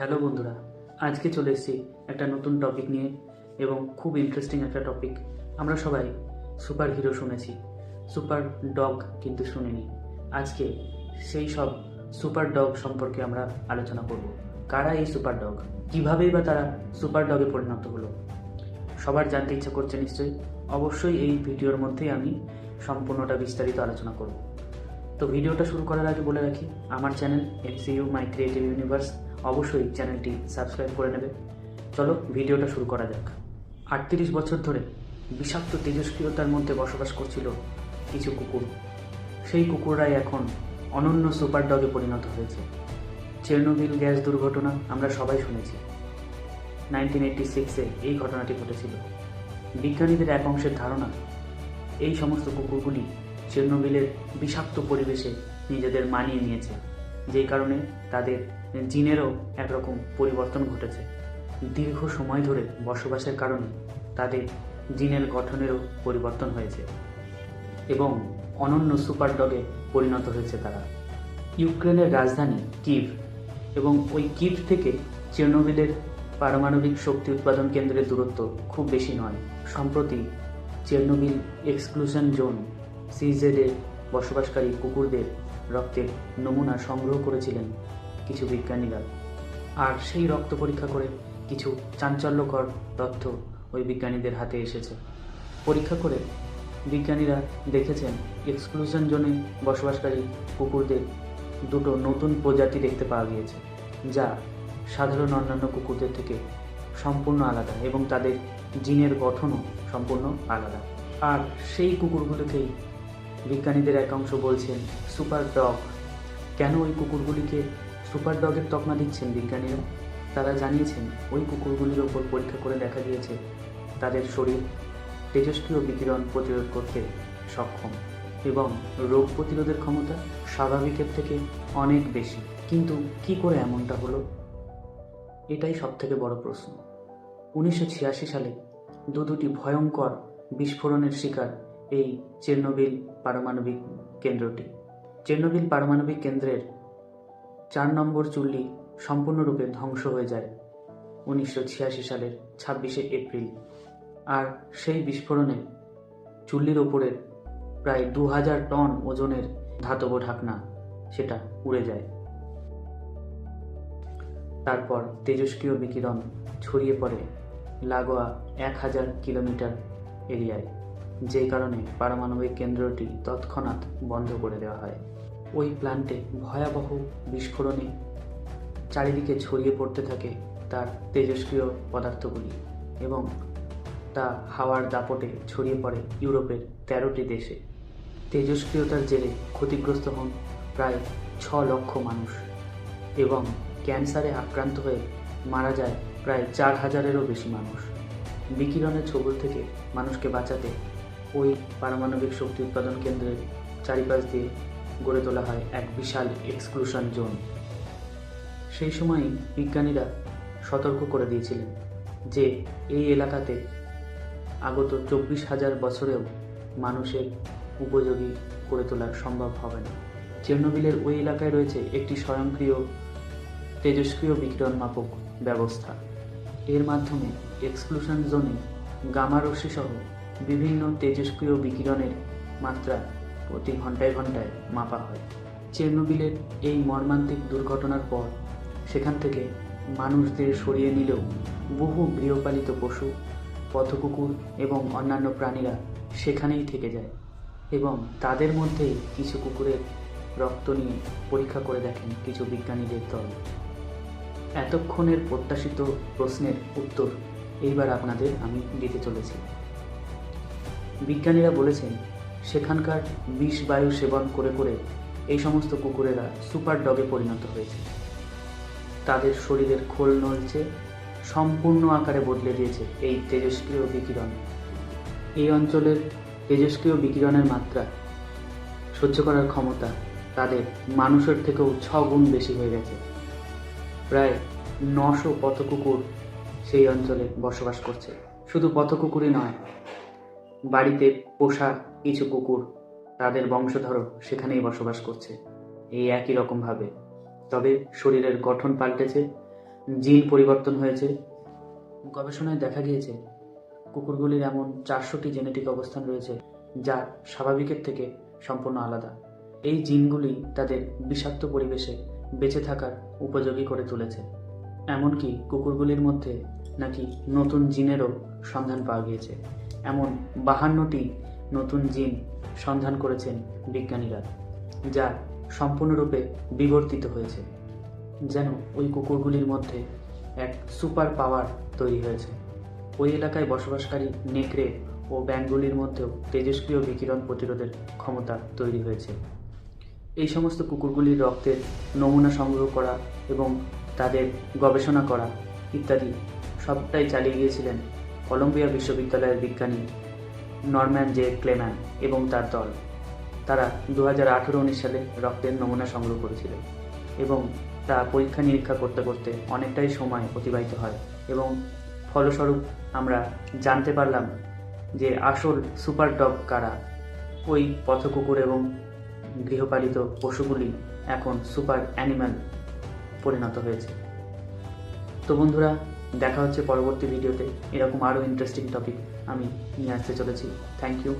Hello বন্ধুরা, আজকে চলে এসেছি একটা নতুন টপিক নিয়ে এবং খুব ইন্টারেস্টিং একটা টপিক আমরা সবাই সুপার হিরো শুনেছি সুপার ডগ কিন্তু শুনিনি। আজকে সেই সব সুপার ডগ সম্পর্কে আমরা আলোচনা করব। কারা এই সুপার ডগ কীভাবেই বা তারা সুপার ডগে পরিণত হলো? সবার জানতে ইচ্ছা করছে নিশ্চয়ই। অবশ্যই এই ভিডিওর মধ্যেই আমি সম্পূর্ণটা বিস্তারিত আলোচনা করব। তো ভিডিওটা শুরু করার আগে বলে রাখি, আমার channel MCU my creative universe অবশ্যই চ্যানেলটি সাবস্ক্রাইব করে নেবে। চলো ভিডিওটা শুরু করা যাক। আটত্রিশ বছর ধরে বিষাক্ত তেজস্ক্রিয়তার মধ্যে বসবাস করছিল কিছু কুকুর। সেই কুকুররাই এখন অনন্য সুপার ডগে পরিণত হয়েছে। চেরনোবিল গ্যাস দুর্ঘটনা আমরা সবাই শুনেছি। নাইনটিন এইটটি সিক্সে এই ঘটনাটি ঘটেছিল। বিজ্ঞানীদের এক অংশের ধারণা, এই সমস্ত কুকুরগুলি চেরনোবিলের বিষাক্ত পরিবেশে নিজেদের মানিয়ে নিয়েছে। যেই কারণে তাদের জিনেরও একরকম পরিবর্তন ঘটেছে। দীর্ঘ সময় ধরে বসবাসের কারণে তাদের জিনের গঠনেরও পরিবর্তন হয়েছে এবং অনন্য সুপার ডগে পরিণত হয়েছে তারা। ইউক্রেনের রাজধানী কিভ এবং ওই কিভ থেকে চেরনোবিলের পারমাণবিক শক্তি উৎপাদন কেন্দ্রের দূরত্ব খুব বেশি নয়। সম্প্রতি চেরনোবিল এক্সক্লুশন জোন সিজেডে বসবাসকারী কুকুরদের রক্তের নমুনা সংগ্রহ করেছিলেন কিছু বিজ্ঞানীরা। আর সেই রক্ত পরীক্ষা করে কিছু চাঞ্চল্যকর তথ্য ওই বিজ্ঞানীদের হাতে এসেছে। পরীক্ষা করে বিজ্ঞানীরা দেখেছেন এক্সক্লুশন জোনে বসবাসকারী কুকুরদের দুটো নতুন প্রজাতি দেখতে পাওয়া গিয়েছে, যা সাধারণ অন্যান্য কুকুরদের থেকে সম্পূর্ণ আলাদা এবং তাদের জিনের গঠনও সম্পূর্ণ আলাদা। আর সেই কুকুরগুলোকেই বিজ্ঞানীদের একাংশ বলছেন, সুপার ডগ। কেন ওই কুকুরগুলিকে সুপার ডগের তকমা দিচ্ছেন বিজ্ঞানীরা? তারা জানিয়েছেন, ওই কুকুরগুলির ওপর পরীক্ষা করে দেখা গিয়েছে, তাদের শরীর তেজস্ক্রিয় বিকিরণ প্রতিরোধ করতে সক্ষম এবং রোগ প্রতিরোধের ক্ষমতা স্বাভাবিকের থেকে অনেক বেশি। কিন্তু কি করে এমনটা হলো? এটাই সব থেকে বড় প্রশ্ন। উনিশশো ছিয়াশি সালে দু দুটি ভয়ঙ্কর বিস্ফোরণের শিকার এই চেরনোবিল পারমাণবিক কেন্দ্রটি। চেরনোবিল পারমাণবিক কেন্দ্রের চার নম্বর চুল্লি সম্পূর্ণরূপে ধ্বংস হয়ে যায় উনিশশো ছিয়াশি সালের ছাব্বিশে এপ্রিল। আর সেই বিস্ফোরণে চুল্লির ওপরের প্রায় দু হাজার টন ওজনের ধাতব ঢাকনা সেটা উড়ে যায়। তারপর তেজস্ক্রিয় বিকিরণ ছড়িয়ে পড়ে লাগোয়া এক হাজার কিলোমিটার এরিয়ায়। যে কারণে পারমাণবিক কেন্দ্রটি তৎক্ষণাৎ বন্ধ করে দেওয়া হয়। ওই প্ল্যান্টে ভয়াবহ বিস্ফোরণে চারিদিকে ছড়িয়ে পড়তে থাকে তার তেজস্ক্রিয় পদার্থগুলি এবং তা হাওয়ার দাপটে ছড়িয়ে পড়ে ইউরোপের তেরোটি দেশে। তেজস্ক্রিয়তার জেরে ক্ষতিগ্রস্ত হন প্রায় ছ লক্ষ মানুষ এবং ক্যান্সারে আক্রান্ত হয়ে মারা যায় প্রায় চার হাজারেরও বেশি মানুষ। বিকিরণের ছবল থেকে মানুষকে বাঁচাতে ওই পারমাণবিক শক্তি উৎপাদন কেন্দ্রের চারিপাশ দিয়ে গড়ে তোলা হয় এক বিশাল এক্সক্লুশন জোন। সেই সময়ই বিজ্ঞানীরা সতর্ক করে দিয়েছিলেন যে এই এলাকাতে আগত চব্বিশ হাজার বছরেও মানুষের উপযোগী করে তোলা সম্ভব হবে না। চেরনোবিলের ওই এলাকায় রয়েছে একটি স্বয়ংক্রিয়, তেজস্ক্রিয় বিকিরণ মাপক ব্যবস্থা। এর মাধ্যমে এক্সক্লুশন জোনে গামা রশ্মি সহ বিভিন্ন তেজস্ক্রিয় বিকিরণের মাত্রা প্রতি ঘন্টায় ঘন্টায় মাপা হয়। চেরনোবিলের এই মর্মান্তিক দুর্ঘটনার পর সেখান থেকে মানুষদের সরিয়ে নিলেও বহু গৃহপালিত পশু, পথকুকুর এবং অন্যান্য প্রাণীরা সেখানেই থেকে যায় এবং তাদের মধ্যেই কিছু কুকুরের রক্ত নিয়ে পরীক্ষা করে দেখেন কিছু বিজ্ঞানীদের দল। এতক্ষণের প্রত্যাশিত প্রশ্নের উত্তর এইবার আপনাদের আমি দিতে চলেছি। বিজ্ঞানীরা বলেছেন, সেখানকার বিষ বায়ু সেবন করে করে এই সমস্ত কুকুরেরা সুপার ডগে পরিণত হয়েছে। তাদের শরীরের খোল নলছে সম্পূর্ণ আকারে বদলে দিয়েছে এই তেজস্ক্রিয় বিকিরণ। এই অঞ্চলের তেজস্ক্রিয় বিকিরণের মাত্রা সহ্য করার ক্ষমতা তাদের মানুষের থেকেও ছ গুণ বেশি হয়ে গেছে। প্রায় নশো পথকুকুর সেই অঞ্চলে বসবাস করছে। শুধু পথকুকুরই নয় বাড়িতে পোষা কিছু কুকুর তাদের বংশধরও সেখানেই বসবাস করছে। এই একই রকমভাবে তবে শরীরের গঠন পাল্টেছে, জিন পরিবর্তন হয়েছে। গবেষণায় দেখা গিয়েছে, কুকুরগুলির এমন চারশোটি জেনেটিক অবস্থান রয়েছে যা স্বাভাবিকের থেকে সম্পূর্ণ আলাদা। এই জিনগুলি তাদের বিষাক্ত পরিবেশে বেঁচে থাকার উপযোগী করে তুলেছে। এমনকি কুকুরগুলির মধ্যে নাকি নতুন জিনেরও সন্ধান পাওয়া গিয়েছে। এমন বাহান্নটি নতুন জিন সন্ধান করেছেন বিজ্ঞানীরা, যা সম্পূর্ণরূপে বিবর্তিত হয়েছে, যেন ওই কুকুরগুলির মধ্যে এক সুপার পাওয়ার তৈরি হয়েছে। ওই এলাকায় বসবাসকারী নেকড়ে ও ব্যাঙগুলির মধ্যেও তেজস্ক্রিয় বিকিরণ প্রতিরোধের ক্ষমতা তৈরি হয়েছে। এই সমস্ত কুকুরগুলির রক্তের নমুনা সংগ্রহ করা এবং তাদের গবেষণা করা ইত্যাদি সবটাই চালিয়ে গিয়েছিলেন কলম্বিয়া বিশ্ববিদ্যালয়ের বিজ্ঞানী নরম্যান জে ক্লেম্যান এবং তার দল। তারা দু হাজার আঠেরো উনিশ সালে রক্তের নমুনা সংগ্রহ করেছিলেন এবং তা পরীক্ষা নিরীক্ষা করতে করতে অনেকটাই সময় অতিবাহিত হয় এবং ফলস্বরূপ আমরা জানতে পারলাম যে আসল সুপার ডগ কারা। ওই পথকুকুর এবং গৃহপালিত পশুগুলি এখন সুপার অ্যানিম্যাল পরিণত হয়েছে। তো বন্ধুরা দেখা হচ্ছে পরবর্তী ভিডিওতে। এরকম আরও ইন্টারেস্টিং টপিক আমি নিয়ে আসতে চলেছি। Thank you